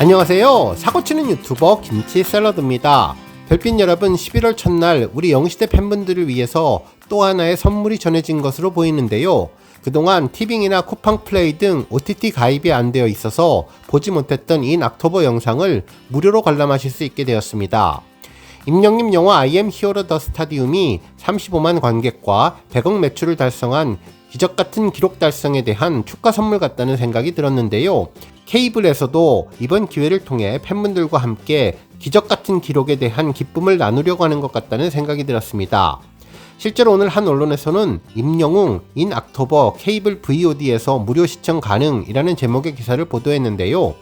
안녕하세요. 사고치는 유튜버 김치 샐러드입니다. 별빛 여러분 11월 첫날 우리 영시대 팬분들을 위해서 또 하나의 선물이 전해진 것으로 보이는데요. 그동안 티빙이나 쿠팡 플레이 등 OTT 가입이 안 되어 있어서 보지 못했던 인 악토버 영상을 무료로 관람하실 수 있게 되었습니다. 임영님 영화 I am 히어로 더 스타디움이 35만 관객과 100억 매출을 달성한 기적 같은 기록 달성에 대한 축하 선물 같다는 생각이 들었는데요. 케이블에서도 이번 기회를 통해 팬분들과 함께 기적 같은 기록에 대한 기쁨을 나누려고 하는 것 같다는 생각이 들었습니다. 실제로 오늘 한 언론에서는 임영웅 인 악토버 케이블 VOD에서 무료 시청 가능이라는 제목의 기사를 보도했는데요.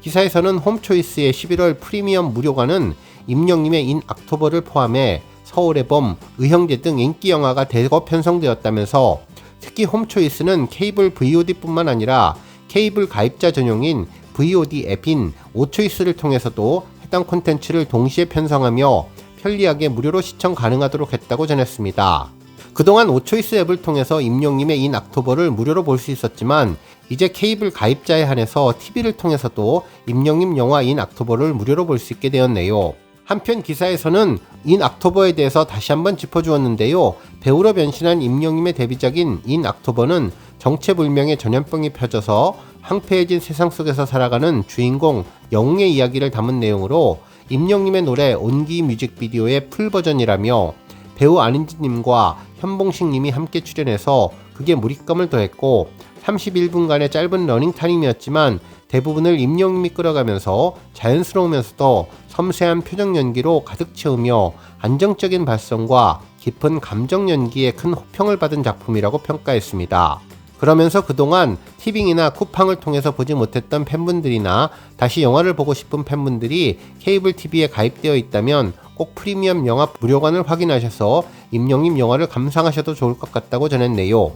기사에서는 홈초이스의 11월 프리미엄 무료관은 임영님의 인 악토버를 포함해 서울의 범, 의형제 등 인기 영화가 대거 편성되었다면서 특히 홈초이스는 케이블 VOD뿐만 아니라 케이블 가입자 전용인 VOD 앱인 오초이스를 통해서도 해당 콘텐츠를 동시에 편성하며 편리하게 무료로 시청 가능하도록 했다고 전했습니다. 그동안 오초이스 앱을 통해서 임용님의 인 악토버를 무료로 볼 수 있었지만 이제 케이블 가입자에 한해서 TV를 통해서도 임영님 영화 인 악토버를 무료로 볼 수 있게 되었네요. 한편 기사에서는 인 악토버에 대해서 다시 한번 짚어주었는데요. 배우로 변신한 임영님의 데뷔작인 인 악토버는 정체불명의 전염병이 펴져서 황폐해진 세상 속에서 살아가는 주인공 영웅의 이야기를 담은 내용으로 임영님의 노래 온기 뮤직비디오의 풀버전이라며 배우 안인지님과 현봉식님이 함께 출연해서 그게 몰입감을 더했고 31분간의 짧은 러닝타임이었지만 대부분을 임영님이 끌어가면서 자연스러우면서도 섬세한 표정 연기로 가득 채우며 안정적인 발성과 깊은 감정 연기에 큰 호평을 받은 작품이라고 평가했습니다. 그러면서 그동안 티빙이나 쿠팡을 통해서 보지 못했던 팬분들이나 다시 영화를 보고 싶은 팬분들이 케이블 TV에 가입되어 있다면 꼭 프리미엄 영화 무료관을 확인하셔서 임영님 영화를 감상하셔도 좋을 것 같다고 전했네요.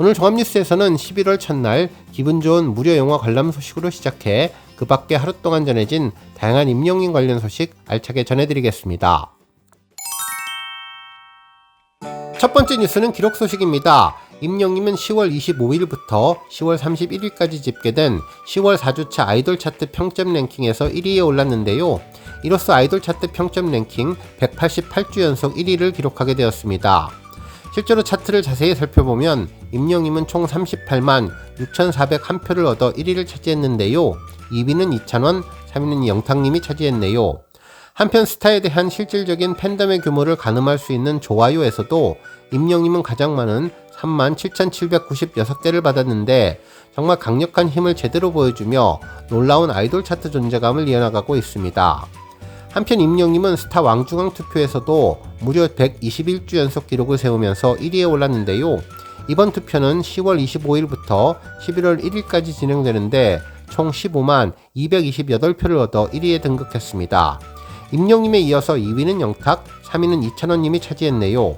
오늘 종합뉴스에서는 11월 첫날 기분 좋은 무료 영화 관람 소식으로 시작해 그 밖에 하루 동안 전해진 다양한 임영님 관련 소식 알차게 전해드리겠습니다. 첫 번째 뉴스는 기록 소식입니다. 임영님은 10월 25일부터 10월 31일까지 집계된 10월 4주차 아이돌 차트 평점 랭킹에서 1위에 올랐는데요. 이로써 아이돌 차트 평점 랭킹 188주 연속 1위를 기록하게 되었습니다. 실제로 차트를 자세히 살펴보면 임영님은 총 38만 6,401표를 얻어 1위를 차지했는데요. 2위는 이찬원, 3위는 영탁님이 차지했네요. 한편 스타에 대한 실질적인 팬덤의 규모를 가늠할 수 있는 좋아요에서도 임영님은 가장 많은 37,796개를 받았는데 정말 강력한 힘을 제대로 보여주며 놀라운 아이돌 차트 존재감을 이어나가고 있습니다. 한편 임영님은 스타 왕중왕 투표에서도 무려 121주 연속 기록을 세우면서 1위에 올랐는데요. 이번 투표는 10월 25일부터 11월 1일까지 진행되는데 총 15만 228표를 얻어 1위에 등극했습니다. 임영님에 이어서 2위는 영탁, 3위는 이찬원님이 차지했네요.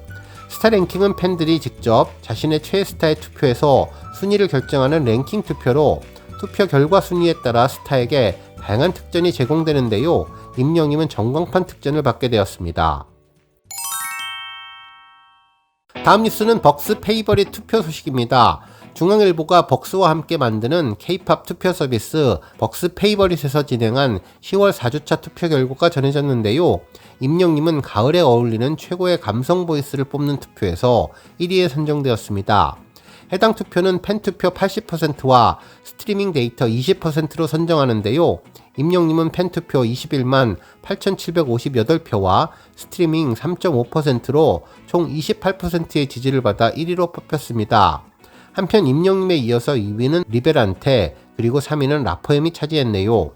스타 랭킹은 팬들이 직접 자신의 최애 스타의 투표에서 순위를 결정하는 랭킹 투표로 투표 결과 순위에 따라 스타에게 다양한 특전이 제공되는데요. 임영님은 전광판 특전을 받게 되었습니다. 다음 뉴스는 벅스 페이버릿 투표 소식입니다. 중앙일보가 벅스와 함께 만드는 K-팝 투표 서비스 벅스 페이버릿에서 진행한 10월 4주차 투표 결과가 전해졌는데요. 임영님은 가을에 어울리는 최고의 감성 보이스를 뽑는 투표에서 1위에 선정되었습니다. 해당 투표는 팬투표 80%와 스트리밍 데이터 20%로 선정하는데요. 임영님은 팬투표 21만 8,758표와 스트리밍 3.5%로 총 28%의 지지를 받아 1위로 뽑혔습니다. 한편 임영님에 이어서 2위는 리베란테 그리고 3위는 라퍼엠이 차지했네요.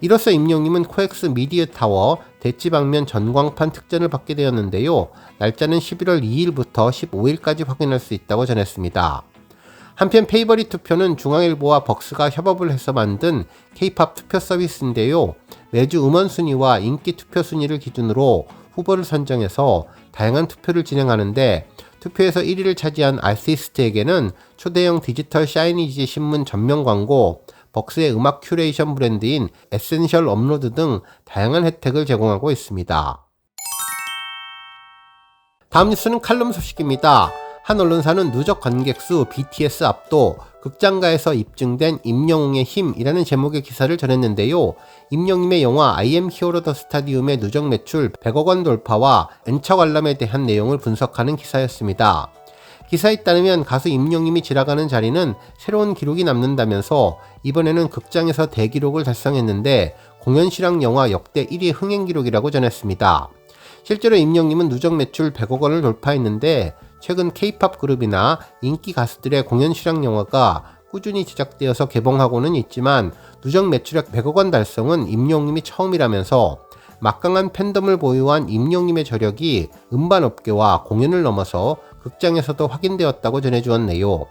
이로써 임영님은 코엑스 미디어 타워 대치방면 전광판 특전을 받게 되었는데요. 날짜는 11월 2일부터 15일까지 확인할 수 있다고 전했습니다. 한편 페이버릿 투표는 중앙일보와 벅스가 협업을 해서 만든 K-팝 투표 서비스인데요. 매주 음원 순위와 인기 투표 순위를 기준으로 후보를 선정해서 다양한 투표를 진행하는데 투표에서 1위를 차지한 아티스트에게는 초대형 디지털 샤이니지 신문 전면 광고, 벅스의 음악 큐레이션 브랜드인 에센셜 업로드 등 다양한 혜택을 제공하고 있습니다. 다음 뉴스는 칼럼 소식입니다. 한 언론사는 누적 관객수 BTS 압도, 극장가에서 입증된 임영웅의 힘이라는 제목의 기사를 전했는데요. 임영웅의 영화 I am hero the stadium의 누적 매출 100억 원 돌파와 엔차 관람에 대한 내용을 분석하는 기사였습니다. 기사에 따르면 가수 임영웅이 지나가는 자리는 새로운 기록이 남는다면서 이번에는 극장에서 대기록을 달성했는데 공연 실황 영화 역대 1위 흥행 기록이라고 전했습니다. 실제로 임영님은 누적 매출 100억 원을 돌파했는데 최근 K-팝 그룹이나 인기 가수들의 공연 실황 영화가 꾸준히 제작되어서 개봉하고는 있지만 누적 매출액 100억 원 달성은 임영님이 처음이라면서 막강한 팬덤을 보유한 임영님의 저력이 음반업계와 공연을 넘어서 극장에서도 확인되었다고 전해주었네요.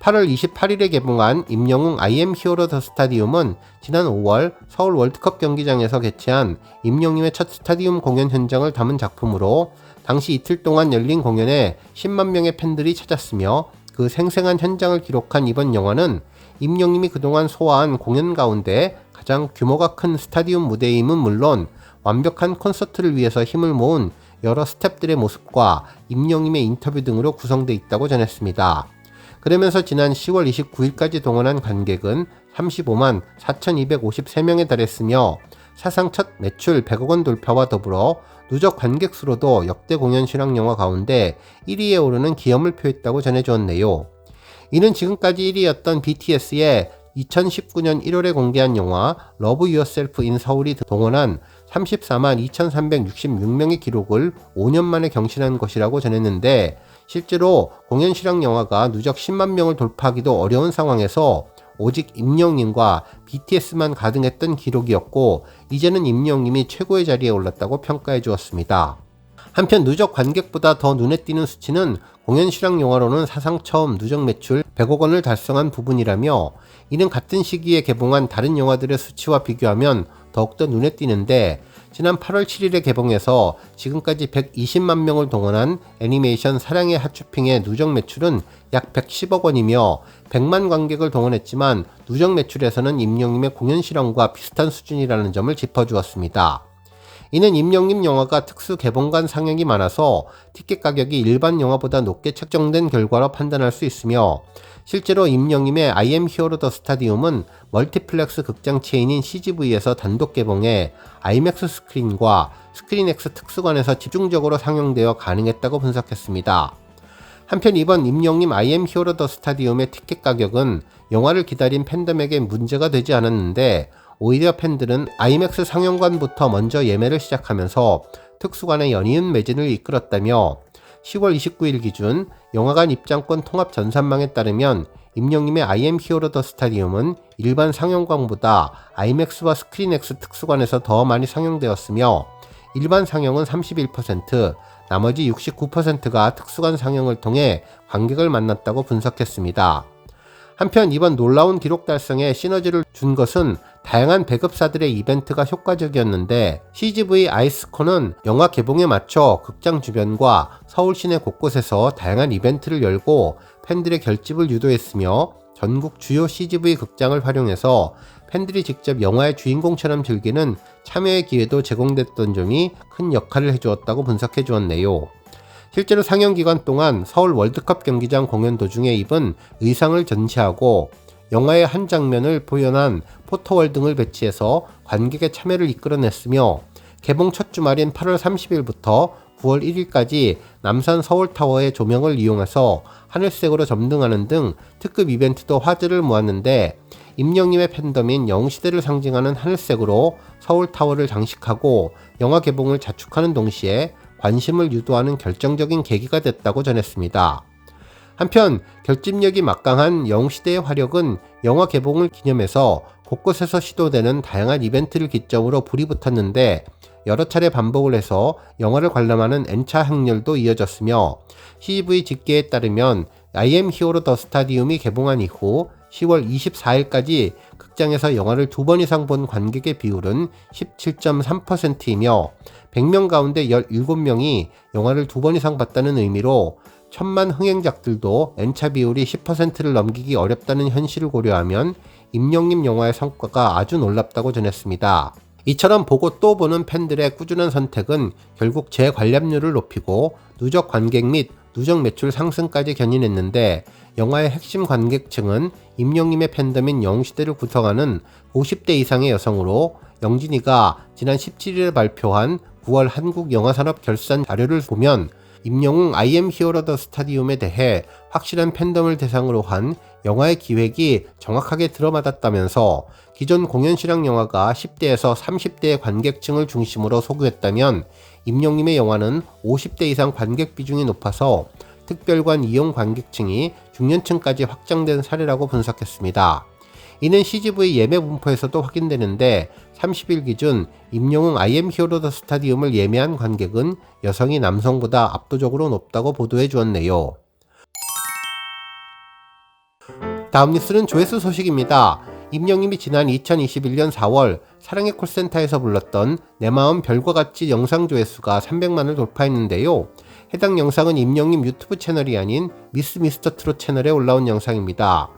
8월 28일에 개봉한 임영웅 IM 히어로 더 스타디움은 지난 5월 서울 월드컵 경기장에서 개최한 임영웅의 첫 스타디움 공연 현장을 담은 작품으로 당시 이틀 동안 열린 공연에 10만 명의 팬들이 찾았으며 그 생생한 현장을 기록한 이번 영화는 임영웅이 그동안 소화한 공연 가운데 가장 규모가 큰 스타디움 무대임은 물론 완벽한 콘서트를 위해서 힘을 모은 여러 스탭들의 모습과 임영웅의 인터뷰 등으로 구성되어 있다고 전했습니다. 그러면서 지난 10월 29일까지 동원한 관객은 35만 4,253명에 달했으며 사상 첫 매출 100억 원 돌파와 더불어 누적 관객 수로도 역대 공연 실황 영화 가운데 1위에 오르는 기염을 표했다고 전해주었네요. 이는 지금까지 1위였던 BTS의 2019년 1월에 공개한 영화 러브 유어셀프 인 서울이 동원한 34만 2,366명의 기록을 5년 만에 경신한 것이라고 전했는데 실제로 공연 실황 영화가 누적 10만 명을 돌파하기도 어려운 상황에서 오직 임영님과 BTS만 가능했던 기록이었고 이제는 임영님이 최고의 자리에 올랐다고 평가해 주었습니다. 한편 누적 관객보다 더 눈에 띄는 수치는 공연 실황 영화로는 사상 처음 누적 매출 100억 원을 달성한 부분이라며 이는 같은 시기에 개봉한 다른 영화들의 수치와 비교하면 더욱더 눈에 띄는데 지난 8월 7일에 개봉해서 지금까지 120만 명을 동원한 애니메이션 사랑의 하츄핑의 누적 매출은 약 110억 원이며 100만 관객을 동원했지만 누적 매출에서는 임영님의 공연 실황과 비슷한 수준이라는 점을 짚어주었습니다. 이는 임영님 영화가 특수 개봉관 상영이 많아서 티켓 가격이 일반 영화보다 높게 책정된 결과로 판단할 수 있으며 실제로 임영님의 I am Hero the Stadium은 멀티플렉스 극장 체인인 CGV에서 단독 개봉해 IMAX 스크린과 스크린X 특수관에서 집중적으로 상영되어 가능했다고 분석했습니다. 한편 이번 임영님 I am Hero the Stadium의 티켓 가격은 영화를 기다린 팬덤에게 문제가 되지 않았는데 오히려 팬들은 IMAX 상영관부터 먼저 예매를 시작하면서 특수관의 연이은 매진을 이끌었다며 10월 29일 기준 영화관 입장권 통합 전산망에 따르면 임영님의 IM 히어로 더 스타디움은 일반 상영관보다 IMAX와 스크린X 특수관에서 더 많이 상영되었으며 일반 상영은 31%, 나머지 69%가 특수관 상영을 통해 관객을 만났다고 분석했습니다. 한편 이번 놀라운 기록 달성에 시너지를 준 것은 다양한 배급사들의 이벤트가 효과적이었는데 CGV 아이스콘은 영화 개봉에 맞춰 극장 주변과 서울 시내 곳곳에서 다양한 이벤트를 열고 팬들의 결집을 유도했으며 전국 주요 CGV 극장을 활용해서 팬들이 직접 영화의 주인공처럼 즐기는 참여의 기회도 제공됐던 점이 큰 역할을 해주었다고 분석해 주었네요. 실제로 상영 기간 동안 서울 월드컵 경기장 공연 도중에 입은 의상을 전시하고 영화의 한 장면을 표현한 포토월 등을 배치해서 관객의 참여를 이끌어냈으며 개봉 첫 주말인 8월 30일부터 9월 1일까지 남산 서울타워의 조명을 이용해서 하늘색으로 점등하는 등 특급 이벤트도 화제를 모았는데 임영님의 팬덤인 영시대를 상징하는 하늘색으로 서울타워를 장식하고 영화 개봉을 자축하는 동시에 관심을 유도하는 결정적인 계기가 됐다고 전했습니다. 한편 결집력이 막강한 영시대의 화력은 영화 개봉을 기념해서 곳곳에서 시도되는 다양한 이벤트를 기점으로 불이 붙었는데 여러 차례 반복을 해서 영화를 관람하는 N차 행렬도 이어졌으며 CGV 집계에 따르면 I am Hero 더 스타디움이 개봉한 이후 10월 24일까지 극장에서 영화를 두 번 이상 본 관객의 비율은 17.3%이며 100명 가운데 17명이 영화를 두 번 이상 봤다는 의미로 천만 흥행작들도 N차 비율이 10%를 넘기기 어렵다는 현실을 고려하면 임영님 영화의 성과가 아주 놀랍다고 전했습니다. 이처럼 보고 또 보는 팬들의 꾸준한 선택은 결국 재관람률을 높이고 누적 관객 및 누적 매출 상승까지 견인했는데 영화의 핵심 관객층은 임영님의 팬덤인 영시대를 구성하는 50대 이상의 여성으로 영진이가 지난 17일에 발표한 9월 한국 영화산업 결산 자료를 보면 임영웅 I am Hero the 스타디움에 대해 확실한 팬덤을 대상으로 한 영화의 기획이 정확하게 들어맞았다면서 기존 공연 실황 영화가 10대에서 30대의 관객층을 중심으로 소구했다면 임영님의 영화는 50대 이상 관객 비중이 높아서 특별관 이용 관객층이 중년층까지 확장된 사례라고 분석했습니다. 이는 CGV 예매 분포에서도 확인되는데 30일 기준 임영웅 IM 히어로 더 스타디움을 예매한 관객은 여성이 남성보다 압도적으로 높다고 보도해 주었네요. 다음 뉴스는 조회수 소식입니다. 임영님이 지난 2021년 4월 사랑의 콜센터에서 불렀던 내 마음 별과 같이 영상 조회수가 300만을 돌파했는데요. 해당 영상은 임영님 유튜브 채널이 아닌 미스 미스터 트롯 채널에 올라온 영상입니다.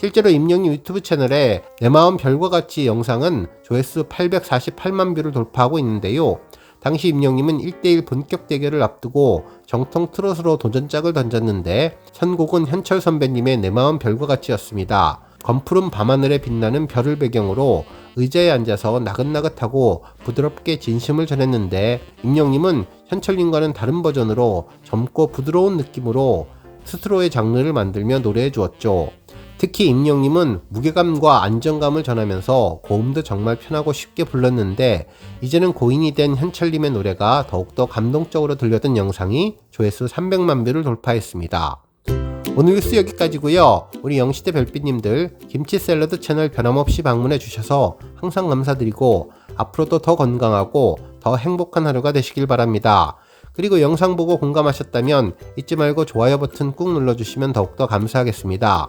실제로 임영님 유튜브 채널에 내 마음 별과 같이 영상은 조회수 848만 뷰를 돌파하고 있는데요. 당시 임영님은 1대1 본격 대결을 앞두고 정통 트롯으로 도전짝을 던졌는데 선곡은 현철 선배님의 내 마음 별과 같이였습니다. 검푸른 밤하늘에 빛나는 별을 배경으로 의자에 앉아서 나긋나긋하고 부드럽게 진심을 전했는데 임영님은 현철님과는 다른 버전으로 젊고 부드러운 느낌으로 스스로의 장르를 만들며 노래해 주었죠. 특히 임영님은 무게감과 안정감을 전하면서 고음도 정말 편하고 쉽게 불렀는데 이제는 고인이 된 현철님의 노래가 더욱더 감동적으로 들렸던 영상이 조회수 300만 뷰를 돌파했습니다. 오늘 뉴스 여기까지고요. 우리 영시대 별빛님들 김치 샐러드 채널 변함없이 방문해 주셔서 항상 감사드리고 앞으로도 더 건강하고 더 행복한 하루가 되시길 바랍니다. 그리고 영상 보고 공감하셨다면 잊지 말고 좋아요 버튼 꾹 눌러주시면 더욱더 감사하겠습니다.